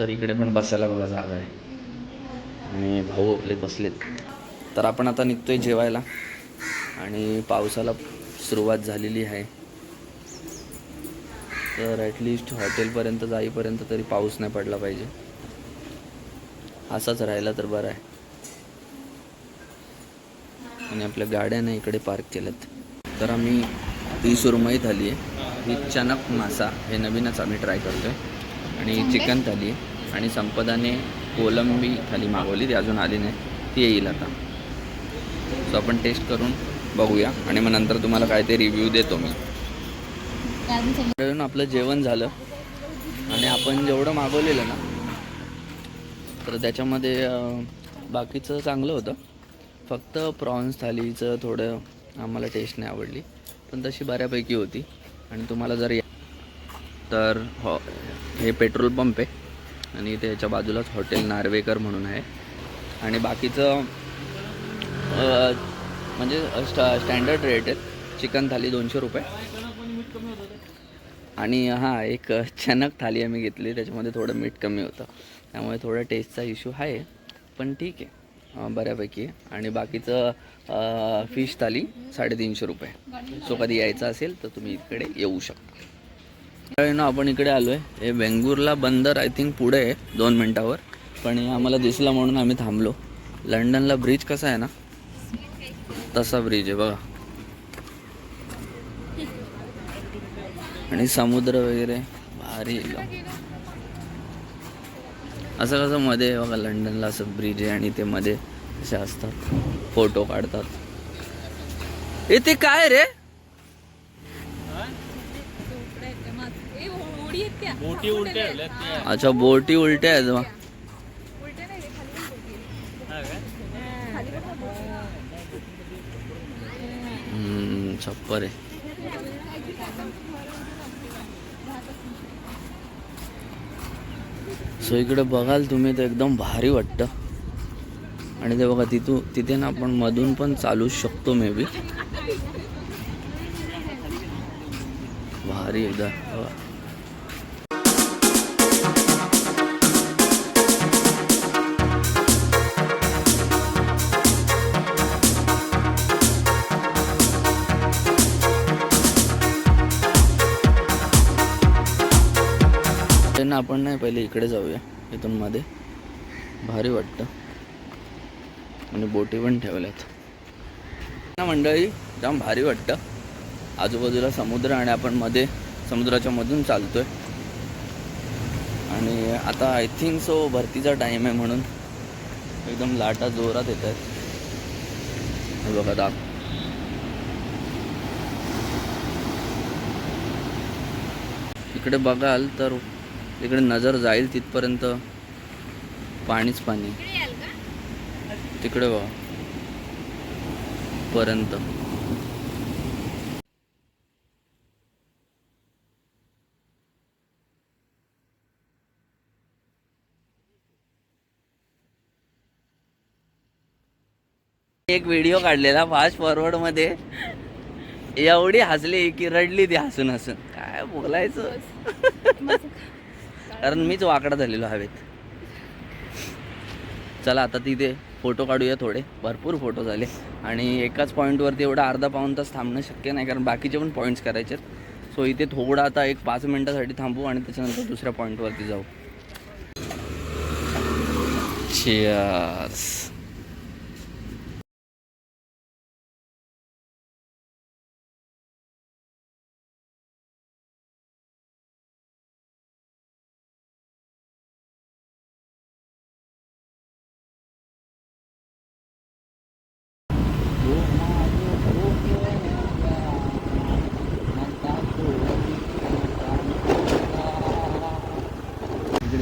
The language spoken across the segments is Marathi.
तर इकडे पण बसायला बघा जागा आहे. आणि भाऊ आपले बसलेत. तर आपण आता निघतोय जेवायला. आणि पावसाला सुरुवात झालेली आहे. तर ॲटलिस्ट हॉटेलपर्यंत जाईपर्यंत तरी पाऊस नाही पडला पाहिजे. असाच राहिला तर बरं आहे. आणि आपल्या गाड्याने इकडे पार्क केल्यात. तर आम्ही ही सुरमई थाली आहे. ही चणक मासा हे नवीनच आम्ही ट्राय करतोय. आणि चिकन थाली आहे. आणि संपदाने कोलंबी थाली मागवली ती अजून आली नाही. ती येईल आता. सो आपण टेस्ट करून बघूया. आणि मग नंतर तुम्हाला काय ते रिव्ह्यू देतो मी. मिळून आपलं जेवण झालं. आणि आपण जेवढं मागवलेलं ना तर त्याच्यामध्ये बाकीचं चांगलं होतं. फक्त प्रॉन्स थालीचं थोडं आम्हाला टेस्ट नाही आवडली. पण तशी बऱ्यापैकी होती. आणि तुम्हाला जर या तर हो हे पेट्रोल पंप आहे. आणि त्याच्या बाजूलाच हॉटेल नार्वेकर म्हणून आहे. आणि बाकीचं म्हणजे स्टा स्टँडर्ड रेट आहे चिकन थाली दोनशे रुपये. आणि हां एक चणक थाली आम्ही घेतली. त्याच्यामध्ये थोडं मीठ कमी होतं. त्यामुळे थोडं टेस्टचा इश्यू आहे. पण ठीक आहे. बऱ्यापैकी. आणि बाकीचं फिश थाली साडेतीनशे रुपये. सो कधी यायचं असेल तर तुम्ही इकडे येऊ शकता. ना आपण इकडे आलो आहे हे वेंगुर्ला बंदर आय थिंक पुढे आहे दोन मिनटावर. पण हे आम्हाला दिसला म्हणून आम्ही थांबलो. लंडनला ब्रिज कसा आहे ना? तसा ब्रिज आहे बघा. आणि समुद्र वगैरे भारी एकदम. असं कसं मध्ये बघा लंडनला असं ब्रिज आहे आणि ते मध्ये असे असतात फोटो काढतात. ए ते काय रे? अच्छा बोटी उलट्या आहेत बा हम्म, छप्पर आहे. सो इकडे बघाल तुम्ही तर एकदम भारी वाटतं. आणि ते बघा तिथू तिथे ना आपण मधून पण चालू शकतो मे बी भारी एकदा. बघा. आपण नाही पहिले इकडे जाऊया इथून मध्ये. भारी वाटतं. आणि बोटी पण ठेवल्यात. ना मंडळी जाम भारी वाटतं. आजूबाजूला समुद्र आणि आपण मध्ये समुद्राच्या मधून चालतोय. आणि आता आय थिंक सो भरतीचा टाईम आहे म्हणून. एकदम लाटा जोरात येत आहेत हे बघा दाख इकडे बघाल तर इकडे नजर जाईल तिथपर्यंत. पाणीच पाणी. तिकडे बघा. पर्यंत. एक व्हिडिओ काढलेला फास्ट फॉरवर्डमध्ये. एवढी हसली की रडली ती हसून हसून. काय बोलायचं? कारण मीच वाकडा झालेलो हवेत. चला आता तिथे फोटो काढूया थोडे. भरपूर फोटो झाले. आणि एकाच पॉईंटवरती एवढा अर्धा पाऊन तास थांबणं शक्य नाही कारण बाकीचे पण पॉईंट्स करायचे आहेत. सो इथे थोडं आता एक पाच मिनटासाठी थांबू आणि त्याच्यानंतर दुसऱ्या पॉईंटवरती जाऊ Cheers.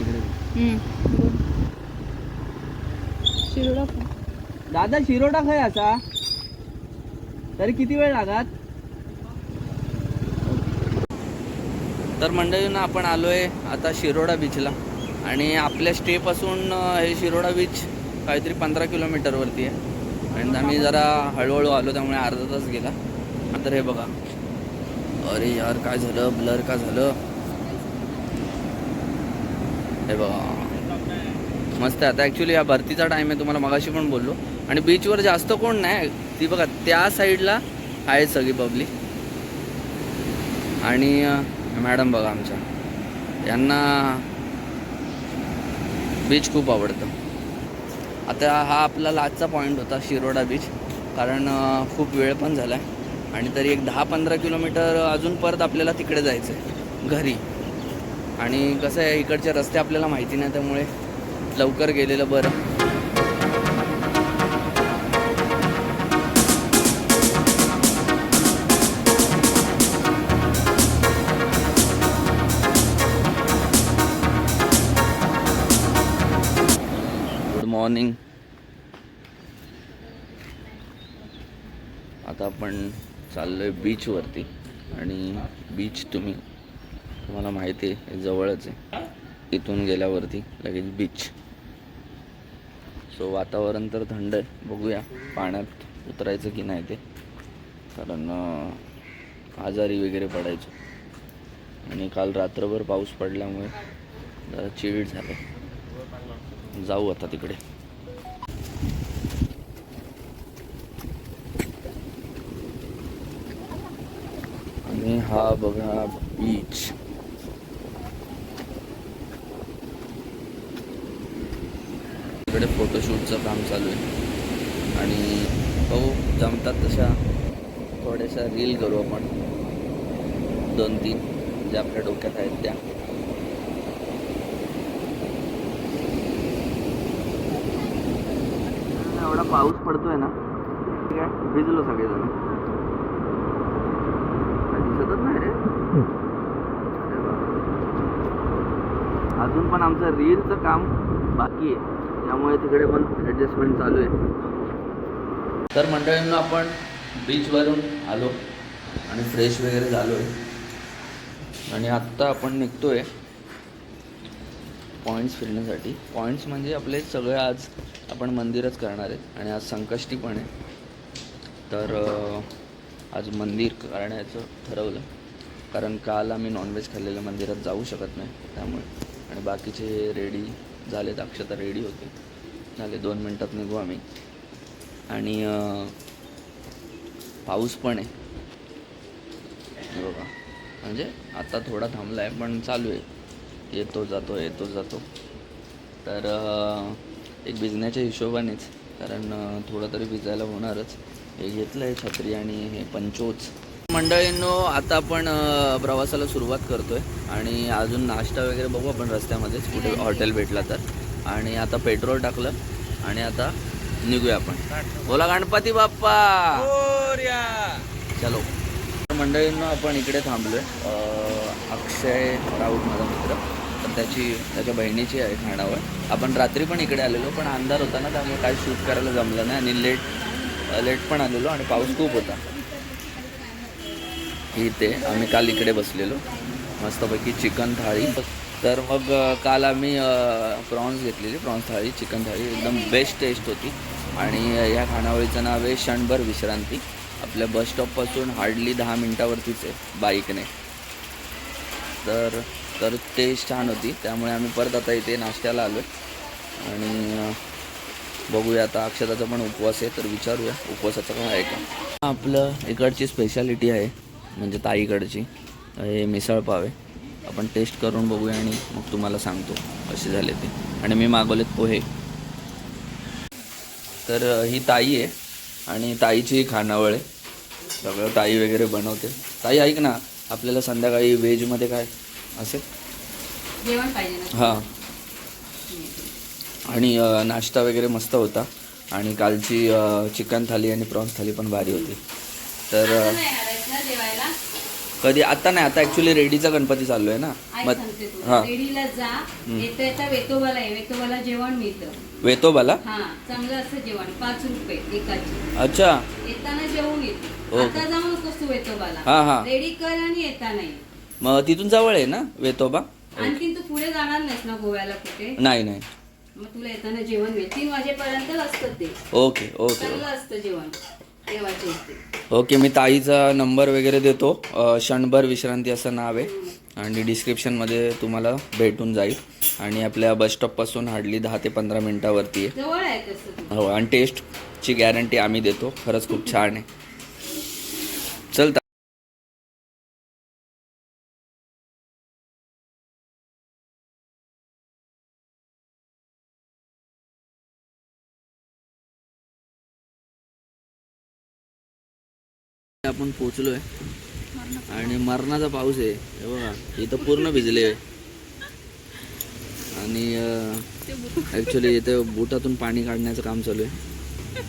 इकडे इकडे दादा शिरोडा खय असा? तरी किती वेळ लागत तर मंडळींना आपण आलोय आता शिरोडा बीचला आणि आपल्या स्टेपासून हे शिरोडा बीच काहीतरी पंधरा किलोमीटरवरती आहे. आणि आम्ही जरा हळूहळू आलो त्यामुळे अर्धा तास गेला. तर हे बघा. अरे यार काय झालं? ब्लर का झालं? हे बघा. मस्त आहे. आता ॲक्च्युली हा भरतीचा टाईम आहे तुम्हाला मगाशी पण बोललो. आणि बीचवर जास्त कोण नाही. ती बघा त्या साईडला आहे सगळी पब्लिक आणि मॅडम बघा आमच्या. यांना बीच खूप आवडतं. आता हा आपला लास्टचा पॉईंट होता शिरोडा बीच कारण खूप वेळ पण झाला आहे आणि तरी एक दहा पंधरा किलोमीटर अजून परत आपल्याला तिकडे जायचं आहे घरी. आणि कसं आहे इकडचे रस्ते आपल्याला माहिती नाही त्यामुळे लवकर गेलेलं बरं. गुड मॉर्निंग आता आपण चाललो आहे बीचवरती आणि बीच तुम्ही तुम्हाला माहिती आहे जवळच आहे. इथून गेल्यावरती लगेच बीच सो वातावरण तर थंड आहे. बघूया पाण्यात उतरायचं की नाही ते. कारण आजारी वगैरे पडायचे. आणि काल रात्रभर पाऊस पडल्यामुळे जरा चिड झालं. जाऊ आता तिकडे. आणि हा बघा बीच इकडे फोटोशूटचं काम चालू आहे. आणि बघू जमतात तशा थोड्याशा रील करू आपण. दोन तीन ज्या आपल्या डोक्यात आहेत त्या. एवढा पाऊस पडतोय ना ठीक आहे भिजलो सगळेजण. दिसतच नाही रे. अजून पण आमचं रीलचं काम बाकी आहे. त्यामुळे तिकडे पण ॲडजस्टमेंट चालू आहे. तर मंडळींना आपण बीचवरून आलो आणि फ्रेश वगैरे झालो आहे आणि आत्ता आपण निघतो आहे पॉईंट्स फिरण्यासाठी. पॉईंट्स म्हणजे आपले सगळे आज आपण मंदिरच करणार आहेत आणि आज संकष्टी पण आहे. तर आज मंदिर करण्याचं ठरवलं. कारण काल आम्ही नॉनव्हेज खाल्लेलं मंदिरात जाऊ शकत नाही त्यामुळे. आणि बाकीचे रेडी झालेत अक्षता रेडी होते. झाले दोन मिनटात निघू आम्ही. आणि पाऊस पण आहे. बघा. म्हणजे आता थोडा थांबला आहे पण चालू आहे. येतो जातो येतो जातो. तर एक भिजण्याच्या हिशोबानेच कारण थोडं तरी भिजायला होणारच. हे घेतलं आहे छत्री आणि हे पंचोच. मंडळींनो आता आपण प्रवासाला सुरुवात करतोय आणि अजून नाश्ता वगैरे बघू आपण रस्त्यामध्येच कुठे हॉटेल भेटला तर. आणि आता पेट्रोल टाकलं आणि आता निघूया आपण. बोला गणपती बाप्पा! चलो. मंडळींना आपण इकडे थांबलोय अक्षय राऊत माझा मित्र. तर त्याची त्याच्या बहिणीची आहे ठाण्यावर आपण रात्री पण इकडे आलेलो पण अंधार होता ना त्यामुळे काही शूट करायला जमलं नाही आणि लेट लेट पण आलेलो आणि पाऊस खूप होता. इथे आम्ही काल इकडे बसलेलो. मस्तपैकी चिकन थाळी. तर मग काल आम्ही प्रॉन्स घेतलेली प्रॉन्स थाळी चिकन थाळी. एकदम बेस्ट टेस्ट होती. आणि या खानावळीचं नाव आहे क्षणभर विश्रांती. आपल्या बस स्टॉपपासून हार्डली दहा मिनटावरतीच आहे बाईकने. तर तर टेस्ट छान होती. त्यामुळे आम्ही परत आता इथे नाश्त्याला आलो आणि बघूया आता अक्षताचा पण उपवास आहे तर विचारूया. उपवासाचं काय आहे का? आपलं इकडची स्पेशालिटी आहे. म्हणजे ताईकडची. हे मिसळ पाव आहे. आपण टेस्ट करून बघूया आणि मग तुम्हाला सांगतो कसे झाले ते. आणि मी मागवलेत पोहे. तर ही ताई आहे आणि ताईची खानावळ आहे. सगळं ताई वगैरे बनवते. ताई ऐक ना आपल्याला संध्याकाळी व्हेजमध्ये काय असेल? जेवण पाहिजे ना? हां. आणि नाश्ता वगैरे मस्त होता. आणि कालची चिकन थाली आणि प्रॉन्स थाली पण भारी होती. तर ना कधी आता नाही आता ॲक्च्युली रेडीचा गणपती चालू आहे ना सांगते हां. लेडीला जा येता येता वेतोबाला आहे वेतोबाला जेवण मिळतं. वेतोबाला? हा चांगलं असतं जेवण पाच रुपये एकाची. अच्छा. येताना जेवून येते. आता जाऊ नकोस तू वेतोबाला. हां हां. रेडी कर आणि येता नाही. मग तिथून जवळ आहे ना वेतोबा? आणखीन तू पुढे जाणार नाहीस ना गोव्याला कुठे? नाही नाही. मग तुला येताना जेवण मिळेल. तीन वाजेपर्यंत असतं ते. Okay okay. चांगलं असतं जेवण. ओके मी ताईचा नंबर वगैरे देतो. क्षणभर विश्रांती असं नाव आहे. आणि डिस्क्रिप्शनमध्ये तुम्हाला भेटून जाईल. आणि आपल्या बसस्टॉपपासून हार्डली दहा ते पंधरा मिनटावरती आहे. हो आणि टेस्टची गॅरंटी आम्ही देतो. खरंच खूप छान आहे. चल ता- आपण पोचलोय आणि मरणाचा पाऊस आहे. हे बघा इथं पूर्ण भिजले आणि ॲक्च्युली इथे बुटातून पाणी काढण्याचं काम चालू आहे.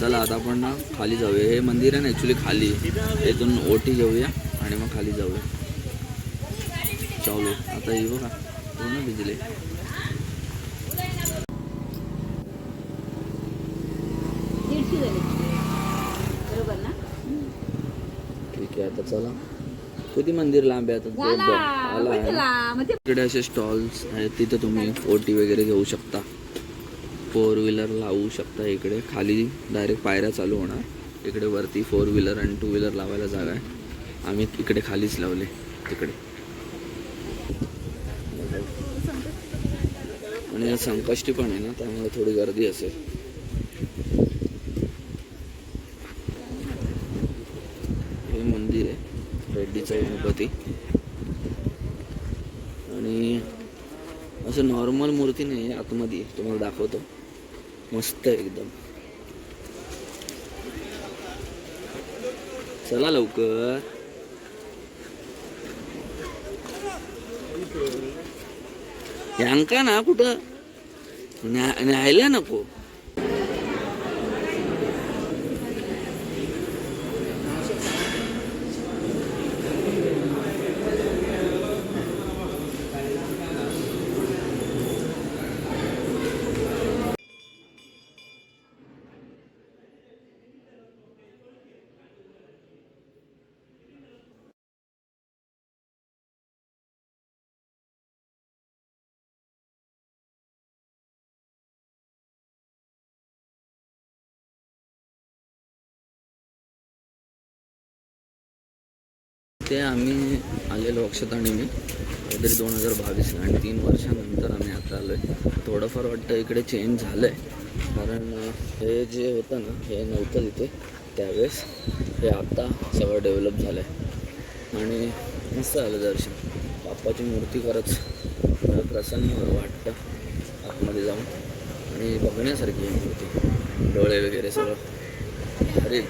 चला आता आपण ना खाली जाऊया. हे मंदिर आहे ना ॲक्च्युली खाली. आहे. इथून ओटी घेऊया आणि मग खाली जाऊया. चालू. आता हे बघा पूर्ण भिजले झाले बरोबर ना आहे आता चला. किती मंदिर लांब आहे आता? इकडे असे स्टॉल्स आहेत तिथे तुम्ही ओटी वगैरे घेऊ शकता. फोर व्हीलर लावू शकता इकडे. खाली डायरेक्ट पायऱ्या चालू होणार. इकडे वरती फोर व्हीलर आणि टू व्हीलर लावायला जागा आहे. आम्ही इकडे खालीच लावले तिकडे. आणि संकष्टी पण आहे ना त्यामुळे थोडी गर्दी असेल हे मंदिर आहे होती. आणि असं नॉर्मल मूर्ती नाही आतमध्ये. तुम्हाला दाखवतो. मस्त आहे एकदम. चला लवकर. यांका ना कुठं? न्या- न्यायला नको. ते आम्ही आलेलो अक्षत आणि मी काहीतरी दोन हजार बावीसला आणि तीन वर्षानंतर आम्ही आता आलो आहे थोडंफार वाटतं इकडे चेंज झालं आहे कारण हे जे होतं ना हे नव्हतं तिथे त्यावेळेस हे आत्ता सगळं डेव्हलप झालं आहे आणि मस्त आलं दर्शन. बाप्पाची मूर्ती खरंच प्रसन्न वाटतं आतमध्ये जाऊन. आणि बघण्यासारखी आहे मूर्ती. डोळे वगैरे सगळं. अरे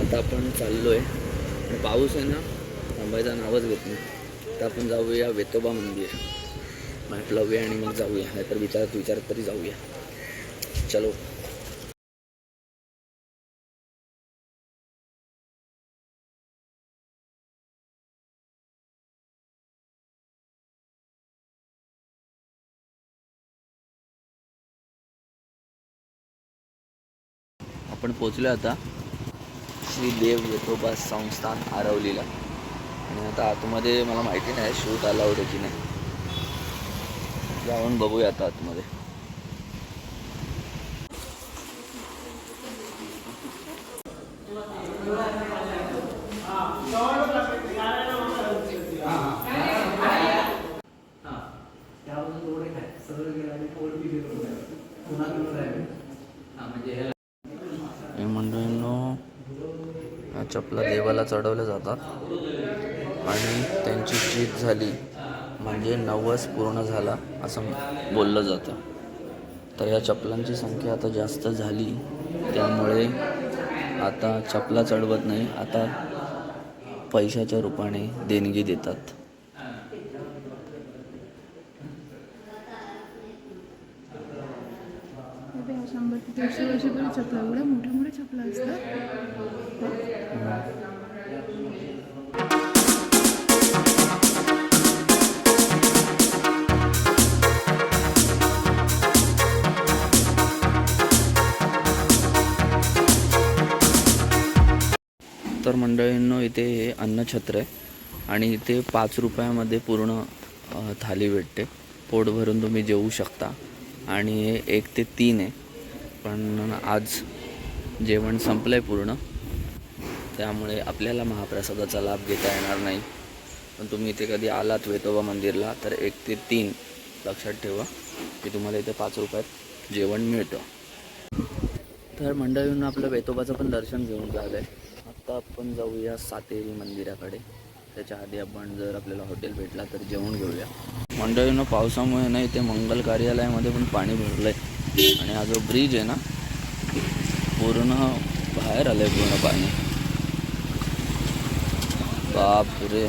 आता आपण चाललो आहे पाऊस आहे ना थांबायचा नावच घेत नाही. तर आपण जाऊया वेतोबा मंदिर. मॅप लावूया आणि मग जाऊया. नाहीतर विचारत विचारत तरी जाऊया. चलो. आपण पोचलो आता. श्री देव वेतोबा संस्थान आरवलीला आणि आता आतमध्ये मला माहिती नाही शूट आला होतं की नाही. जाऊन बघूया आता आतमध्ये हे मंडळींनो या चपला देवाला चढवल्या जातात. आणि त्यांची जीत झाली म्हणजे नवस पूर्ण झाला असं बोललं जातं. तर या चपलांची संख्या आता जास्त झाली. त्यामुळे आता चपला चढवत नाही आता पैशाच्या रूपाने देणगी देतात. तर मंडळींनो इथे हे अन्नछत्र आहे आणि इथे पाच रुपयामध्ये पूर्ण थाली भेटते. पोट भरून तुम्ही जेवू शकता. आणि हे एक ते तीन आहे. पण आज जेवण संपलं आहे पूर्ण. त्यामुळे आपल्याला महाप्रसादाचा लाभ घेता येणार नाही. पण तुम्ही इथे कधी आलात वेतोबा मंदिरला तर एक ते तीन लक्षात ठेवा की तुम्हाला इथे पाच रुपयात जेवण मिळतं. तर मंडळींना आपलं वेतोबाचं पण दर्शन घेऊन झालं आहे आत्ता आपण जाऊया सातेरी मंदिराकडे. त्याच्या आधी आपण जर आपल्याला हॉटेल भेटला तर जेवण घेऊया. मंडळीनं पावसामुळे ना इथे मंगल कार्यालयामध्ये पण पाणी भरलं आहे आणि हा जो ब्रिज आहे ना पूर्ण बाहेर आलं आहे पूर्ण पाणी. बाप रे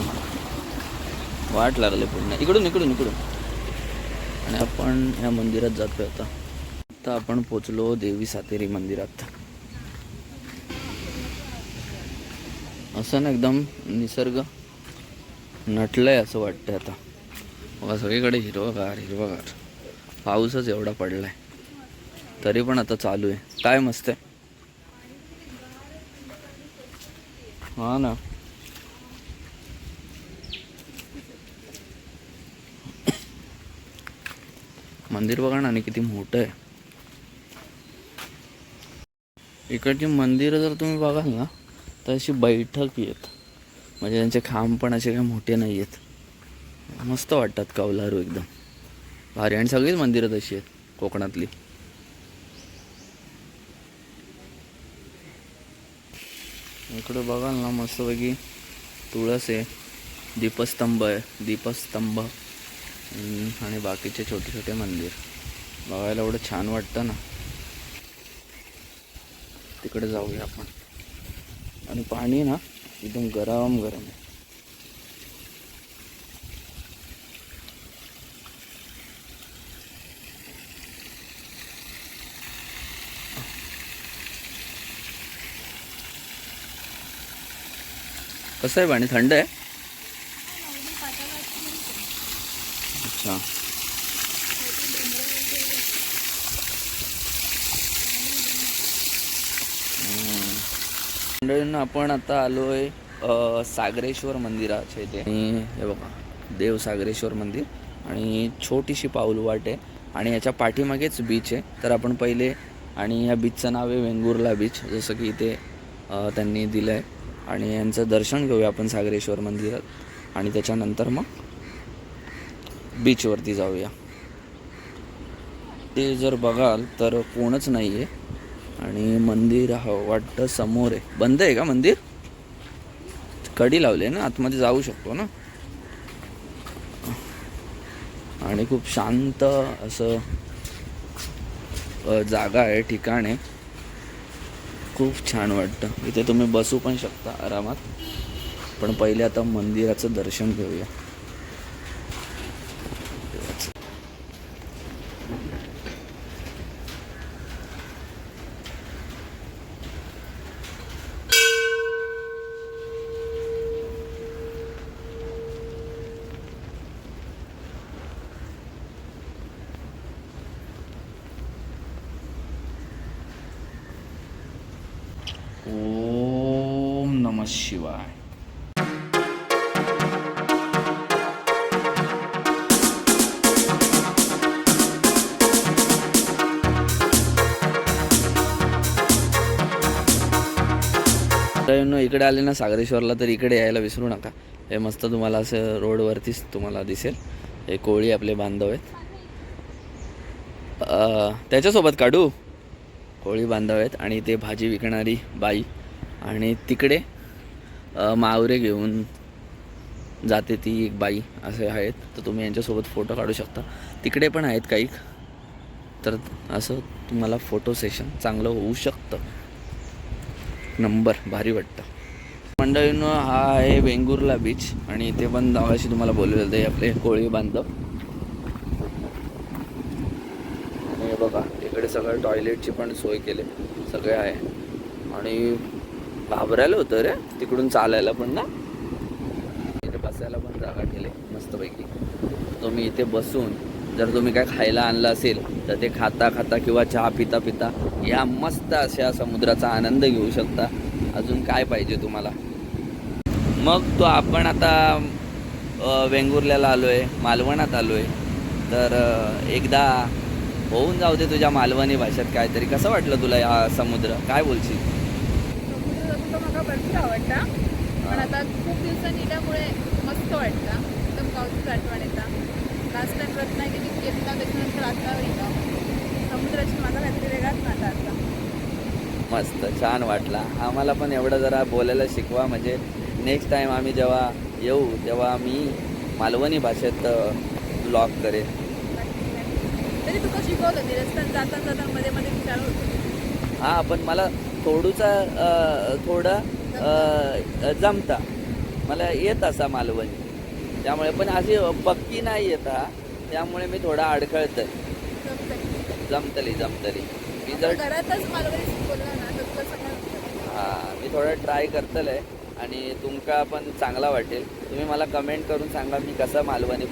वाट लागले पूर्ण. इकडून इकडून इकडून. आणि आपण ह्या मंदिरात जातोय आता. आता आपण पोचलो देवी सातेरी मंदिरात. असं ना एकदम निसर्ग नटलंय असं वाटतंय आता. बघा सगळीकडे हिरवगार हिरवगार. पाऊसच एवढा पडलाय. तरी पण आता चालू आहे. काय मस्त आहे. हा ना. मंदिर बघा ना आणि किती मोठं आहे. इकडची मंदिरं जर तुम्ही बघाल ना तर अशी बैठक येत. म्हणजे त्यांचे खांब पण असे काही मोठे नाही आहेत मस्त वाटतात कौलारू एकदम. भारी. आणि सगळीच मंदिरं तशी आहेत कोकणातली. इकडं बघाल ना मस्तपैकी तुळस आहे दीपस्तंभ आहे दीपस्तंभ. आणि बाकीचे छोटे छोटे मंदिर. बघायला एवढं छान वाटतं ना. तिकडे जाऊया आपण. आणि पाणी ना एकदम गरम गरम आहे. कसं आहे पाणी? थंड आहे अच्छा मंडळींना आपण आता आलो आहे सागरेश्वर मंदिराच्या इथे. आणि हे बघा देव सागरेश्वर मंदिर आणि छोटीशी पाऊलवाट आहे. आणि याच्या पाठीमागेच बीच आहे. तर आपण पहिले आणि या बीचचं नाव आहे वेंगुर्ला बीच जसं की इथे त्यांनी दिलं आहे आणि यांचं दर्शन घेऊया आपण सागरेश्वर मंदिरात. आणि त्याच्यानंतर मग बीचवरती जाऊया. ते जर बघाल तर कोणच नाही आहे आणि मंदिर हा वाटतं समोर आहे. बंद आहे का मंदिर? कडी लावली आहे ना आतमध्ये जाऊ शकतो ना? आणि खूप शांत असं जागा आहे ठिकाण आहे. खूप छान वाटतं. इथे तुम्ही बसू पण शकता आरामात. पण पहिले आता मंदिराचं दर्शन घेऊया. नम शिवाय इकडे आले ना सागरेश्वरला तर इकडे यायला विसरू नका. हे मस्त तुम्हाला असं रोडवरतीच तुम्हाला दिसेल. हे कोळी आपले बांधव आहेत. त्याच्यासोबत काढू? कोळी बांधव आहेत आणि ते भाजी विकणारी बाई. आणि तिकडे मावरे घेऊन जाते ती एक बाई असे आहेत. तर तुम्ही यांच्यासोबत फोटो काढू शकता. तिकडे पण आहेत काही. तर असं तुम्हाला फोटो सेशन चांगलं होऊ शकतं. नंबर भारी वाटतं. मंडळीनं हा आहे वेंगुर्ला बीच आणि इथे पण दावाशी तुम्हाला बोललेलं जाते. आपले कोळी बांधव. आणि बघा इकडे सगळं टॉयलेटची पण सोय केली. सगळे आहे. आणि घाबरायला होतं रे. तिकडून चालायला पण ना. इथे बसायला पण जागा केले मस्तपैकी. तुम्ही इथे बसून जर तुम्ही काय खायला आणलं असेल तर ते खाता खाता किंवा चहा पिता पिता या मस्त अशा समुद्राचा आनंद घेऊ शकता. अजून काय पाहिजे तुम्हाला? मग तो आपण आता वेंगुर्ल्याला आलो आहे मालवणात आलो आहे तर एकदा होऊन जाऊ दे तुझ्या मालवणी भाषेत काहीतरी. कसं वाटलं तुला या समुद्र? काय बोलशील? मला भरपूर आवडता. पण आता खूप दिवसांनी त्यामुळे मस्त वाटतं. एकदम गावचीच आठवण येतं लास्ट टाइम रत्नागिरी गेलता त्याच्यानंतर आता येतं समुद्राची माझा काहीतरी वेगळाच नाता आता. मस्त छान वाटला. आम्हाला पण एवढं जरा बोलायला शिकवा. म्हणजे नेक्स्ट टाईम आम्ही जेव्हा येऊ तेव्हा मी मालवणी भाषेत ब्लॉग करेन. तरी तुका शिकवत होती रस्त्यात जाता जाता मध्ये मध्ये विचारत होती हां पण मला थोडूचा थोडा जमता. मला येत असा मालवणी. त्यामुळे पण अशी पक्की नाही येत हा. त्यामुळे मी थोडा अडखळतय. जमतली जमतली. मी जर हां मी थोडं ट्राय करतले आणि तुमका पण चांगला वाटेल. तुम्ही मला कमेंट करून सांगा मी कसा मालवणी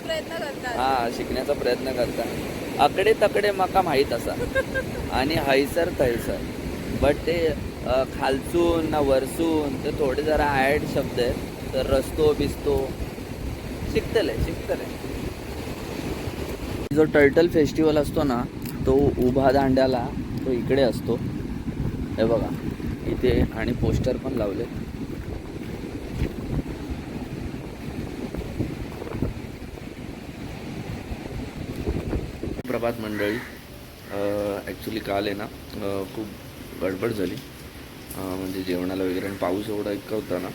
प्रयत्न करतात हां शिकण्याचा प्रयत्न करता. आकडे तकडे म्हाका माहीत असा. आणि हैसर थैसर बट ते खालसून ना वरसून ते थोडे जरा ॲड शब्द आहेत. तर रस्तो बिस्तो. शिकतले शिकतले. जो टर्टल फेस्टिवल असतो ना तो उभा दांड्याला तो इकडे असतो. हे बघा. इथे आणि पोस्टर पण लावले प्रभात मंडळी ॲक्च्युली काल आहे ना खूप गडबड झाली. म्हणजे जेवणाला वगैरे आणि पाऊस एवढा इतका होता ना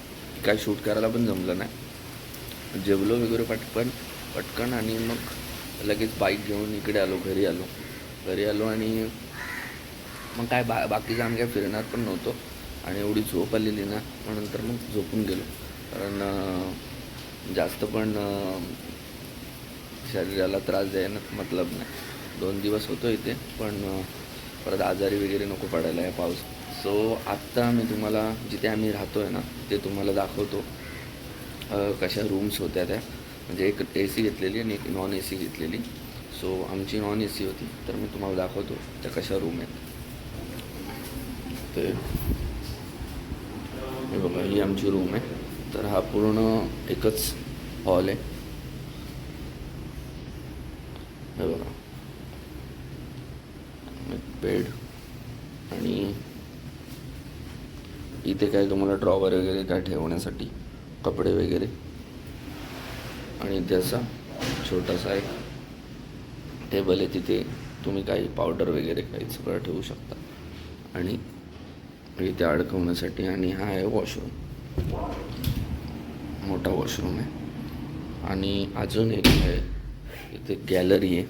काय शूट करायला पण जमलं नाही. जेवलो वगैरे पटकन पटकन आणि मग लगेच बाईक घेऊन इकडे आलो घरी आलो. घरी आलो आणि मग काय बा बाकीचं आम्ही काय फिरणार पण नव्हतो. आणि एवढी झोप आलेली ना मग नंतर मग झोपून गेलो. कारण जास्त पण शरीराला त्रास द्यायला मतलब नाही. दोन दिवस होतो इथे पण परत आजारी वगैरे नको पडायला आहे पाऊस. सो आत्ता मी तुम्हाला जिथे आम्ही राहतो आहे ना ते तुम्हाला दाखवतो. कशा रूम्स होत्या त्या. म्हणजे एक ए सी घेतलेली आणि एक नॉन ए सी घेतलेली. सो आमची नॉन ए सी होती. तर मी तुम्हाला दाखवतो त्या कशा रूम आहेत. ते. हे बघा ही आमची रूम आहे. तर हा पूर्ण एकच हॉल आहे. हे बघा. बेड आणि इथे काय तुम्हाला ड्रॉवर वगैरे काय ठेवण्यासाठी? कपडे वगैरे. आणि इथे असा छोटासा एक टेबल आहे तिथे तुम्ही काही पावडर वगैरे काही सगळं ठेवू शकता. आणि इथे अडकवण्यासाठी आणि हा आहे वॉशरूम मोठा वॉशरूम आहे. आणि अजून एक आहे इथे गॅलरी आहे.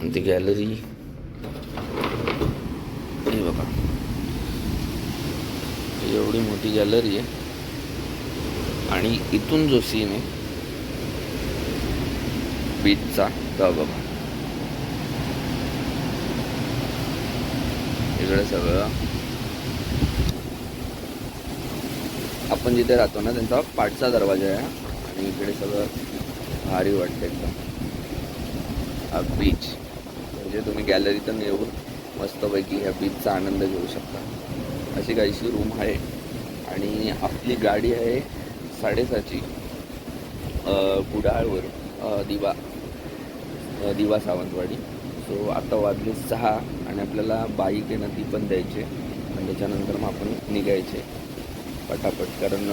आणि ती गॅलरी हे बघा. एवढी मोठी गॅलरी आहे. आणि इथून जो सीन आहे बीचचा तो बघा. इकडे सगळं. आपण जिथे राहतो ना त्यांचा पाठचा दरवाजा आहे. आणि इकडे सगळं भारी वाटतं एकदम. बीच म्हणजे तुम्ही गॅलरीतून येऊन मस्तपैकी ह्या बीचचा आनंद घेऊ शकता. अशी काहीशी रूम आहे आणि आपली गाडी आहे साडेसहाची अ, कुडाळवर दिवा दिवा सावंतवाडी. सो आता वाजले सहा आणि आपल्याला बाईक आहे ना ती पण द्यायची आणि त्याच्यानंतर मग आपण निघायचे. पटापट कारण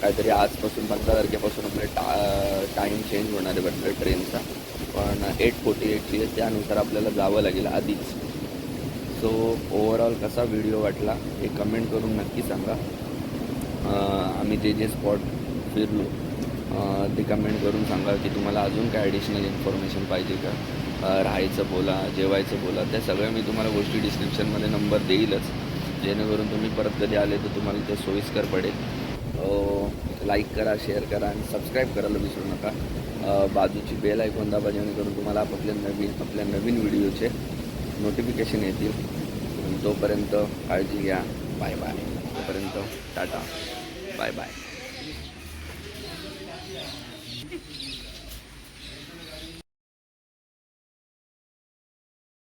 काहीतरी आजपासून पंधरा तारखेपासून आपले टा टाईम चेंज होणार आहे वाटतं ट्रेनचा पण एट फोर्टी एटची आहे त्यानुसार आपल्याला जावं लागेल आधीच. सो ओवरऑल कसा व्हिडिओ वाटला हे कमेंट करून नक्की सांगा. आम्ही जे जे स्पॉट फिरलो ते कमेंट करून सांगा की तुम्हाला अजून काय ॲडिशनल इन्फॉर्मेशन पाहिजे का? राहायचं बोला जेवायचं बोला त्या सगळ्या मी तुम्हाला गोष्टी डिस्क्रिप्शनमध्ये नंबर देईलच. जेणेकरून तुम्ही परत कधी आले तर तुम्हाला ते सोयीस्कर पडेल. लाईक करा शेअर करा आणि सबस्क्राईब करायला विसरू नका. बाजूची बेल ऐकून दाबा जेणेकरून तुम्हाला आपल्या नवीन आपल्या नवीन व्हिडिओचे नोटिफिकेशन येतील तोपर्यंत काळजी घ्या बाय बाय तोपर्यंत टाटा बाय बाय